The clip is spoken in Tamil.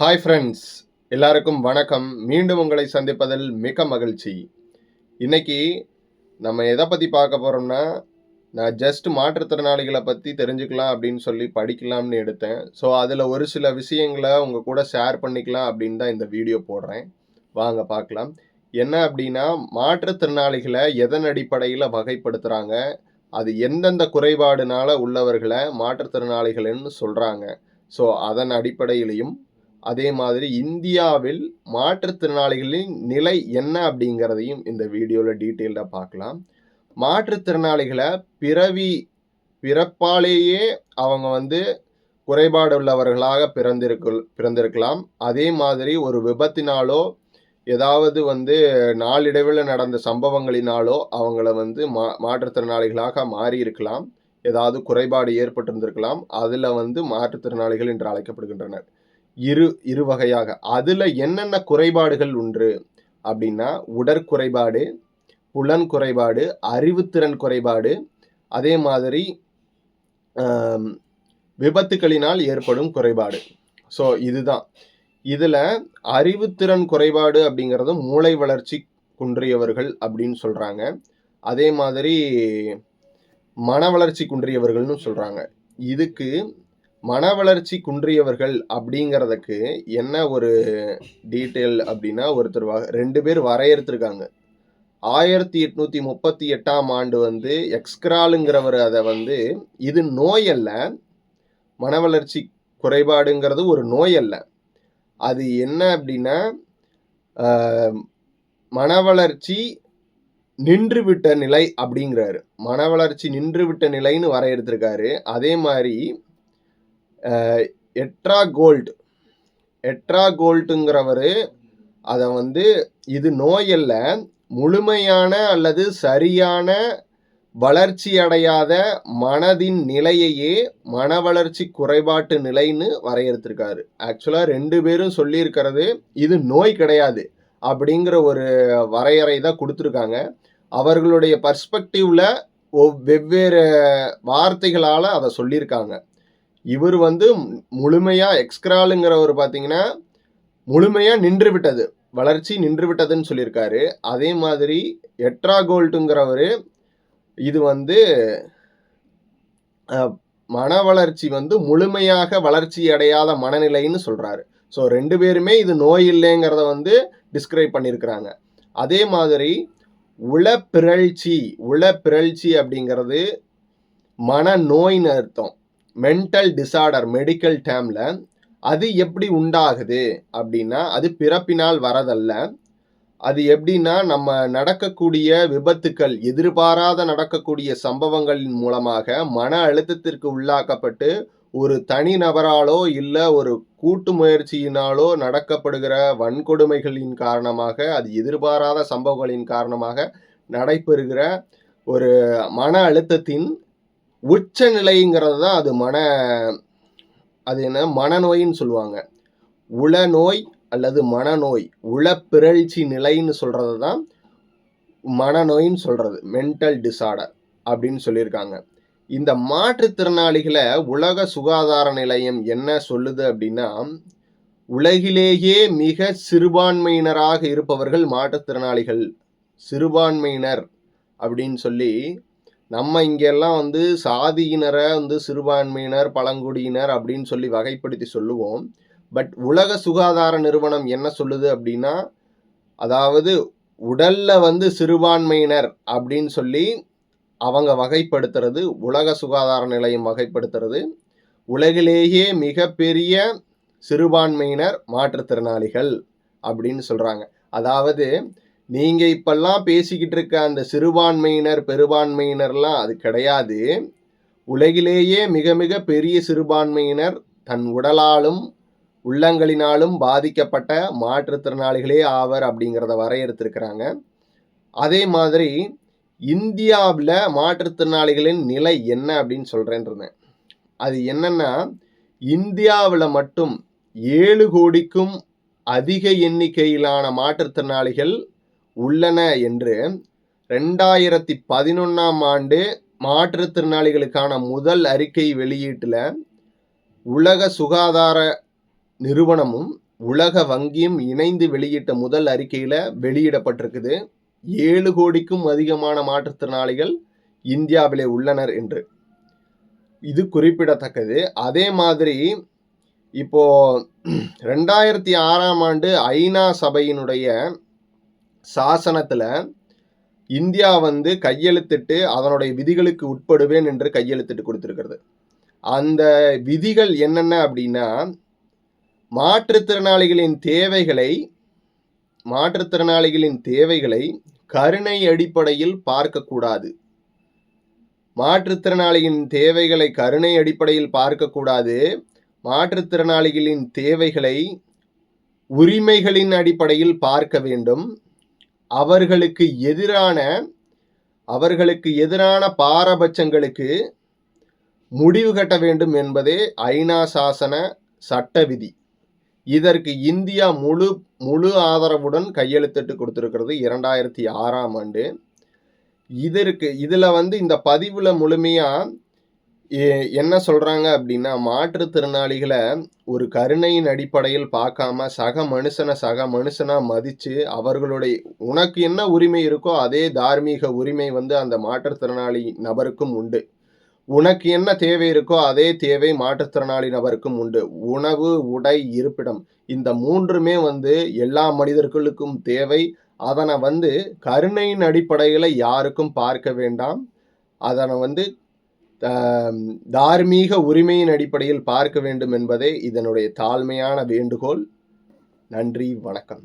ஹாய் ஃப்ரெண்ட்ஸ் எல்லாருக்கும் வணக்கம். மீண்டும் உங்களை சந்திப்பதில் மிக மகிழ்ச்சி. இன்னைக்கு நம்ம எதை பற்றி பார்க்க போகிறோம்னா நான் ஜஸ்ட் மாற்றுத்திறனாளிகளை பற்றி தெரிஞ்சுக்கலாம் அப்படின்னு சொல்லி படிக்கலாம்னு எடுத்தேன். ஸோ அதில் ஒரு சில விஷயங்களை உங்கள் கூட ஷேர் பண்ணிக்கலாம் அப்படின்னு தான் இந்த வீடியோ போடுறேன். வாங்க பார்க்கலாம். என்ன அப்படின்னா மாற்றுத்திறனாளிகளை எதன் அடிப்படையில் வகைப்படுத்துகிறாங்க அது எந்தெந்த குறைபாடுனால உள்ளவர்களை மாற்றுத்திறனாளிகள்னு சொல்கிறாங்க ஸோ அதன் அடிப்படையிலையும் அதே மாதிரி இந்தியாவில் மாற்றுத்திறனாளிகளின் நிலை என்ன அப்படிங்கிறதையும் இந்த வீடியோவில் டீட்டெயில்டாக பார்க்கலாம். மாற்றுத்திறனாளிகளை பிறவி பிறப்பாலேயே அவங்க வந்து குறைபாடு உள்ளவர்களாக பிறந்திருக்கு பிறந்திருக்கலாம். அதே மாதிரி ஒரு விபத்தினாலோ ஏதாவது வந்து நாளிடைவில் நடந்த சம்பவங்களினாலோ அவங்கள வந்து மா மாற்றுத்திறனாளிகளாக மாறி இருக்கலாம் ஏதாவது குறைபாடு ஏற்பட்டிருந்திருக்கலாம். அதில் வந்து மாற்றுத்திறனாளிகள் என்று அழைக்கப்படுகின்றனர். இரு இரு வகையாக. அதில் என்னென்ன குறைபாடுகள் உண்டு அப்படின்னா உடற்குறைபாடு புலன் குறைபாடு அறிவுத்திறன் குறைபாடு அதே மாதிரி விபத்துக்களினால் விபத்துகளினால் ஏற்படும் குறைபாடு. ஸோ இதுதான். இதில் அறிவுத்திறன் குறைபாடு அப்படிங்கிறது மூளை வளர்ச்சி குன்றியவர்கள் அப்படின்னு சொல்கிறாங்க அதே மாதிரி மன வளர்ச்சி குன்றியவர்கள்னு சொல்கிறாங்க இதுக்கு மன வளர்ச்சி குன்றியவர்கள் அப்படிங்கிறதுக்கு என்ன ஒரு டீட்டெயில் அப்படின்னா ஒருத்தர் வ ரெண்டு பேர் வரையறுத்திருக்காங்க. ஆயிரத்தி எட்நூற்றி முப்பத்தி எட்டாம் ஆண்டு வந்து எக்ஸ்கிராலுங்கிறவர் அதை வந்து இது நோய் அல்ல. மன வளர்ச்சி குறைபாடுங்கிறது ஒரு நோய் அல்ல. அது என்ன அப்படின்னா மன வளர்ச்சி நின்று விட்ட நிலை அப்படிங்கிறாரு. மன வளர்ச்சி நின்று விட்ட நிலைன்னு வரையறுத்திருக்காரு. அதே மாதிரி எட்ரா கோல்ட். எட்ரா கோல்டுங்கிறவர் அதை வந்து இது நோய் அல்ல முழுமையான அல்லது சரியான வளர்ச்சி அடையாத மனதின் நிலையையே மன வளர்ச்சி குறைபாட்டு நிலைன்னு வரையறுத்திருக்காரு. ஆக்சுவலாக ரெண்டு பேரும் சொல்லியிருக்கிறது இது நோய் கிடையாது அப்படிங்கிற ஒரு வரையறை தான் கொடுத்துருக்காங்க. அவர்களுடைய பர்ஸ்பெக்டிவ்ல வெவ்வேறு வார்த்தைகளால் அதை சொல்லியிருக்காங்க. இவர் வந்து முழுமையாக எக்ஸ்கிராலுங்கிறவர் பார்த்தீங்கன்னா முழுமையாக நின்று விட்டது வளர்ச்சி நின்று விட்டதுன்னு சொல்லியிருக்காரு. அதே மாதிரி எட்ரா கோல்டுங்கிறவர் இது வந்து மன வளர்ச்சி வந்து முழுமையாக வளர்ச்சி அடையாத மனநிலைன்னு சொல்கிறாரு ஸோ ரெண்டு பேருமே இது நோய் இல்லைங்கிறத வந்து டிஸ்கிரைப் பண்ணியிருக்கிறாங்க. அதே மாதிரி உளப்பிரழ்ச்சி உளப்பிரழ்ச்சி அப்படிங்கிறது மன நோயின்னு அர்த்தம். மென்டல் டிசார்டர் மெடிக்கல் டேர்மில் அது எப்படி உண்டாகுது அப்படின்னா அது பிறப்பினால் வரதல்ல. அது எப்படின்னா நம்ம நடக்கக்கூடிய விபத்துக்கள் எதிர்பாராத நடக்கக்கூடிய சம்பவங்களின் மூலமாக மன அழுத்தத்திற்கு உள்ளாக்கப்பட்டு ஒரு தனி நபராலோ இல்லை ஒரு கூட்டு முயற்சியினாலோ நடக்கப்படுகிற வன்கொடுமைகளின் காரணமாக அது எதிர்பாராத சம்பவங்களின் காரணமாக நடைபெறுகிற ஒரு மன அழுத்தத்தின் உச்ச நிலைங்கிறது தான் அது மன அது என்ன மனநோயின்னு சொல்லுவாங்க. உளநோய் அல்லது மனநோய் உளப்பிறழ்ச்சி நிலைன்னு சொல்கிறது தான் மனநோயின்னு சொல்கிறது மென்டல் டிசார்டர் அப்படின்னு சொல்லியிருக்காங்க. இந்த மாற்றுத்திறனாளிகளை உலக சுகாதார நிலையம் என்ன சொல்லுது அப்படின்னா உலகிலேயே மிக சிறுபான்மையினராக இருப்பவர்கள் மாற்றுத்திறனாளிகள் சிறுபான்மையினர் அப்படின்னு சொல்லி நம்ம இங்கெல்லாம் வந்து சாதியினரை வந்து சிறுபான்மையினர் பழங்குடியினர் அப்படின்னு சொல்லி வகைப்படுத்தி சொல்லுவோம். பட் உலக சுகாதார நிறுவனம் என்ன சொல்லுது அப்படின்னா அதாவது உடல்ல வந்து சிறுபான்மையினர் அப்படின்னு சொல்லி அவங்க வகைப்படுத்துறது உலக சுகாதார நிலையம் வகைப்படுத்துறது. உலகிலேயே மிகப்பெரிய சிறுபான்மையினர் மாற்றுத்திறனாளிகள் அப்படின்னு சொல்கிறாங்க அதாவது நீங்க இப்பெல்லாம் பேசிக்கிட்டு இருக்க அந்த சிறுபான்மையினர் பெரும்பான்மையினர்லாம் அது கிடையாது. உலகிலேயே மிக மிக பெரிய சிறுபான்மையினர் தன் உடலாலும் உள்ளங்களினாலும் பாதிக்கப்பட்ட மாற்றுத்திறனாளிகளே ஆவர் அப்படிங்கிறத வரையறுத்திருக்கிறாங்க. அதே மாதிரி இந்தியாவில் மாற்றுத்திறனாளிகளின் நிலை என்ன அப்படின்னு சொல்கிறேன் அது என்னென்னா இந்தியாவில் மட்டும் ஏழு கோடிக்கும் அதிக எண்ணிக்கையிலான மாற்றுத்திறனாளிகள் உள்ளன என்று ரெண்டாயிரத்தி பதினொன்றாம் ஆண்டு மாற்றுத்திறனாளிகளுக்கான முதல் அறிக்கை வெளியீட்டில் உலக சுகாதார நிறுவனமும் உலக வங்கியும் இணைந்து வெளியிட்ட முதல் அறிக்கையில் வெளியிடப்பட்டிருக்குது. ஏழு கோடிக்கும் அதிகமான மாற்றுத்திறனாளிகள் இந்தியாவிலே உள்ளனர் என்று. இது குறிப்பிடத்தக்கது. அதே மாதிரி இப்போ ரெண்டாயிரத்தி ஆறாம் ஆண்டு ஐநா சபையினுடைய சாசனத்தில் இந்தியா வந்து கையெழுத்திட்டு அதனுடைய விதிகளுக்கு உட்படுவேன் என்று கையெழுத்திட்டு கொடுத்துருக்கிறது. அந்த விதிகள் என்னென்ன அப்படின்னா மாற்றுத்திறனாளிகளின் தேவைகளை மாற்றுத்திறனாளிகளின் தேவைகளை கருணை அடிப்படையில் பார்க்கக்கூடாது. மாற்றுத்திறனாளியின் தேவைகளை கருணை அடிப்படையில் பார்க்கக்கூடாது. மாற்றுத்திறனாளிகளின் தேவைகளை உரிமைகளின் அடிப்படையில் பார்க்க வேண்டும். அவர்களுக்கு எதிரான அவர்களுக்கு எதிரான பாரபட்சங்களுக்கு முடிவு கட்ட வேண்டும் என்பதே ஐநா சாசன சட்ட விதி இதற்கு இந்தியா முழு முழு ஆதரவுடன் கையெழுத்திட்டு கொடுத்துருக்கிறது இரண்டாயிரத்தி ஆறாம் ஆண்டு. இதற்கு இதில் வந்து இந்த பதிவில் முழுமையாக என்ன சொல்கிறாங்க அப்படின்னா மாற்றுத்திறனாளிகளை ஒரு கருணையின் அடிப்படையில் பார்க்காம சக மனுஷனை சக மனுஷனாக மதித்து அவர்களுடைய உனக்கு என்ன உரிமை இருக்கோ அதே தார்மீக உரிமை வந்து அந்த மாற்றுத்திறனாளி நபருக்கும் உண்டு. உனக்கு என்ன தேவை இருக்கோ அதே தேவை மாற்றுத்திறனாளி நபருக்கும் உண்டு. உணவு உடை இருப்பிடம் இந்த மூன்றுமே வந்து எல்லா மனிதர்களுக்கும் தேவை. அதனை வந்து கருணையின் அடிப்படையில் யாருக்கும் பார்க்க வேண்டாம். அதனை வந்து தார்மீக உரிமையின் அடிப்படையில் பார்க்க வேண்டும் என்பதே இதனுடைய தாழ்மையான வேண்டுகோள். நன்றி வணக்கம்.